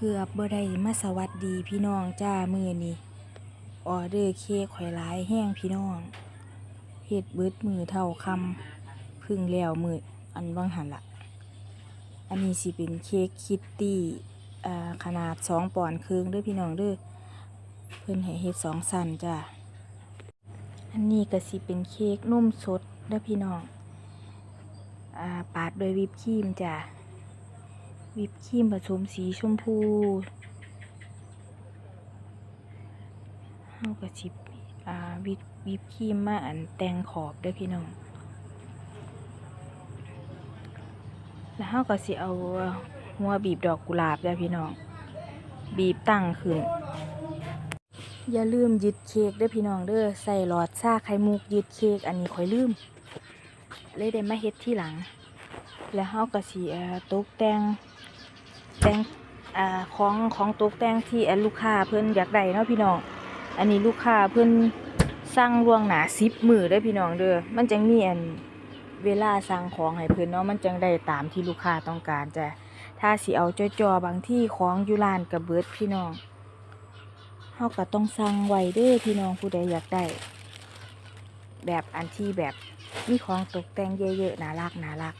เกือบบ่ได้มาสวัสดีพี่น้องจ้ามือนี้ออเดอร์เค้กข่อยหลายแห้งพี่น้องเฮ็ดเบิดมือเท่าคำพึ่งแล้วมืออันว่างหันละอันนี้สิเป็นเค้กคิตตี้ขนาด2ปอนด์ครึ่งด้อพี่น้องด้อเพิ่นให้เฮ็ดสองสันจ้าอันนี้ก็สิเป็นเค้กนุ่มสดด้อพี่น้องอ่าปาดด้วยวิปครีมจ้า วิปครีมผสมสีชมพูเฮาก็สิอ่าวิปวิปครีมมาอันแต่งขอบด้อพี่น้อง แล้วเฮาก็สิเอาหัวบีบดอกกุหลาบด้อพี่น้อง บีบตั้งขึ้น อย่าลืมยึดเค้กด้อพี่น้องเด้อ ใส่หลอดชาไข่มุกยึดเค้กอันนี้ข่อยลืม เลยได้มาเฮ็ดที่หลัง แล้วเฮาก็สิเอ่อตกแต่ง แต่งอ่าของของตกแต่งที่ลูกค้าเพิ่นอยากได้เนาะพี่น้อง อันนี้ลูกค้าเพิ่นสั่งล่วงหน้า10มื้อเด้พี่น้องเด้อ มันจังมีอันเวลาสั่งของให้เพิ่นเนาะ มันจังได้ตามที่ลูกค้าต้องการจ้ะ ถ้าสิเอาจอๆบางที่ของอยู่ร้านก็เบิดพี่น้องเฮาก็ต้องสั่งไว้เด้อพี่น้องผู้ใดอยากได้ แบบอันที่แบบมีของตกแต่งเยอะๆน่ารักน่ารัก